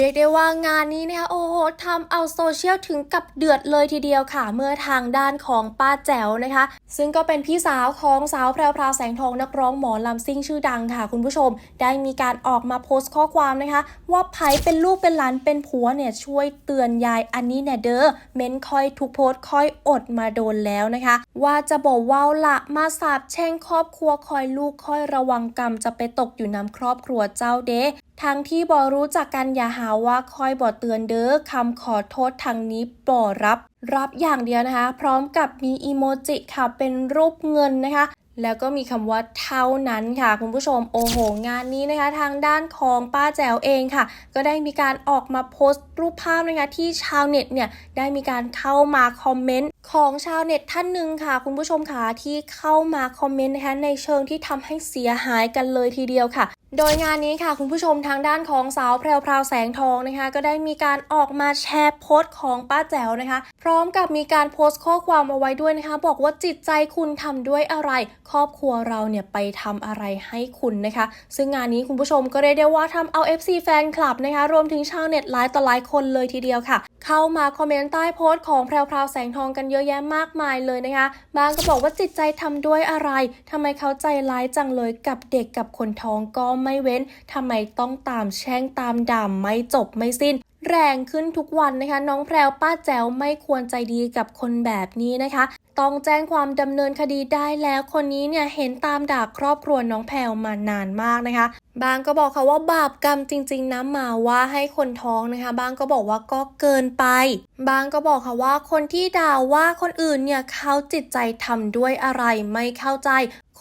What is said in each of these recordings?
เรียกได้ว่างานนี้นะคะโอ้โหทำเอาโซเชียลถึงกับเดือดเลยทีเดียวค่ะ เมื่อทางด้านของป้าแจ๋วนะคะ ซึ่งก็เป็นพี่สาวของสาวแพรวพราวแสงทองนักร้องหมอลำซิ่งชื่อดังค่ะ คุณผู้ชม ได้มีการออกมาโพสต์ข้อความนะคะ ว่าไผเป็นลูกเป็นหลานเป็นผัวเนี่ยช่วยเตือนยายอันนี้แน่เด้อเม้นคอยทุกโพสต์คอยอดมาโดนแล้วนะคะ ว่าจะบอกว่าละมาสาบแช่งครอบครัวคอยลูกคอยระวังกรรมจะไปตกอยู่น้ำครอบครัวเจ้าเด้ ทั้งที่บอรู้จักกันอย่าหาว่าคอยบอเตือนเด้อคำขอโทษทางนี้บอรับ รับอย่างเดียวนะคะ พร้อมกับมีอีโมจิค่ะเป็นรูปเงินนะคะ แล้วก็มีคำว่าเท่านั้นค่ะ คุณผู้ชมโอ้โห งานนี้นะคะ ทางด้านของป้าแจ๋วเองค่ะ ก็ได้มีการออกมาโพสต์รูปภาพนะคะที่ชาวเน็ตเนี่ยได้มีการเข้ามาคอมเมนต์ของชาวเน็ตท่านหนึ่งค่ะ คุณผู้ชมค่ะที่เข้ามาคอมเมนต์นะคะในเชิงที่ทำให้เสียหายกันเลยทีเดียวค่ะ โดยงานนี้ค่ะ คุณผู้ชมทางด้านของสาวแพรวพราวแสงทองนะคะ ก็ได้มีการออกมาแชร์โพสต์ของป้าแจ๋วนะคะพร้อมกับมีการโพสต์ข้อความเอาไว้ด้วยนะคะ บอกว่าจิตใจคุณทำด้วยอะไร ครอบครัวเราเนี่ยไปทำอะไรให้คุณนะคะ ซึ่งงานนี้คุณผู้ชมก็เรียกได้ว่าทำเอา FC แฟนคลับนะคะ รวมถึงชาวเน็ตหลายต่อหลายคนเลยทีเดียวค่ะ เข้ามาคอมเมนต์ใต้โพสต์ของแพรวพราวแสงทองกันเยอะแยะมากมายเลยนะคะ บางก็บอกว่าจิตใจทำด้วยอะไรทำไมเขาใจร้ายจังเลยกับเด็กกับคนท้องก็ไม่เว้นทำไมต้องตามแช่งตามด่าไม่จบไม่สิ้น แรงขึ้นทุกวันนะคะ น้องแพรวป้าแจ๋วไม่ควรใจดีกับคนแบบนี้นะคะ ต้องแจ้งความดำเนินคดีได้แล้วคนนี้เนี่ยเห็นตามด่าครอบครัวน้องแพรวมานานมากนะคะ บางก็บอกค่ะว่าบาปกรรมจริงๆนะมาว่าให้คนท้องนะคะ บางก็บอกว่าก็เกินไป บางก็บอกค่ะว่าคนที่ด่าว่าคนอื่นเนี่ยเขาจิตใจทำด้วยอะไรไม่เข้าใจ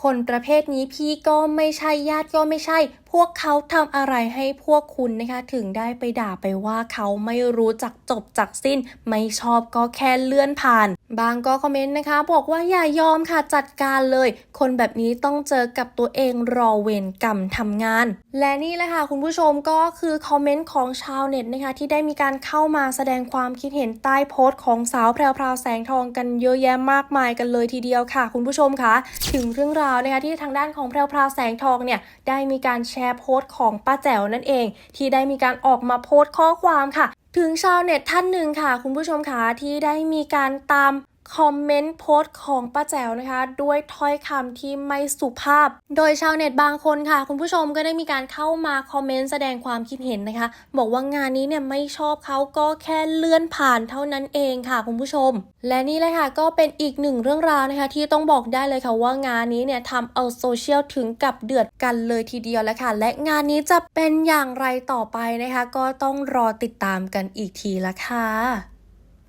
คนประเภทนี้พี่ก็ไม่ใช่ญาติก็ไม่ใช่ พวกเขาทำอะไรให้พวกคุณนะคะ ถึงได้ไปด่าไปว่าเขาไม่รู้จักจบจักสิ้น ไม่ชอบก็แค่เลื่อนผ่าน บางก็คอมเมนต์นะคะ บอกว่าอย่ายอมค่ะจัดการเลย คนแบบนี้ต้องเจอกับตัวเองรอเวรกรรมทำงาน และนี่แหละค่ะคุณผู้ชมก็คือคอมเมนต์ของชาวเน็ตนะคะ ที่ได้มีการเข้ามาแสดงความคิดเห็นใต้โพสต์ของสาวแพรวพราวแสงทองกันเยอะแยะมากมายกันเลยทีเดียวค่ะ คุณผู้ชมคะถึงเรื่องราวนะคะที่ทางด้านของแพรวพราวแสงทองเนี่ยได้มีการแชร์โพสต์ของป้าแจ๋วนั่นเอง ที่ได้มีการออกมาโพสต์ข้อความค่ะ ถึงชาวเน็ตท่านหนึ่งค่ะ คุณผู้ชมคะที่ได้มีการตาม คอมเมนต์โพสต์ของป้าแจ๋วนะคะ ด้วยถ้อยคำที่ไม่สุภาพ โดยชาวเน็ตบางคนค่ะ คุณผู้ชมก็ได้มีการเข้ามาคอมเมนต์แสดงความคิดเห็นนะคะ บอกว่างานนี้เนี่ยไม่ชอบเขาก็แค่เลื่อนผ่านเท่านั้นเองค่ะคุณผู้ชม และนี่เลยค่ะก็เป็นอีกหนึ่งเรื่องราวนะคะ ที่ต้องบอกได้เลยค่ะว่างานนี้เนี่ยทำเอาโซเชียลถึงกับเดือดกันเลยทีเดียวแล้วค่ะ และงานนี้จะเป็นอย่างไรต่อไปนะคะ ก็ต้องรอติดตามกันอีกทีละค่ะ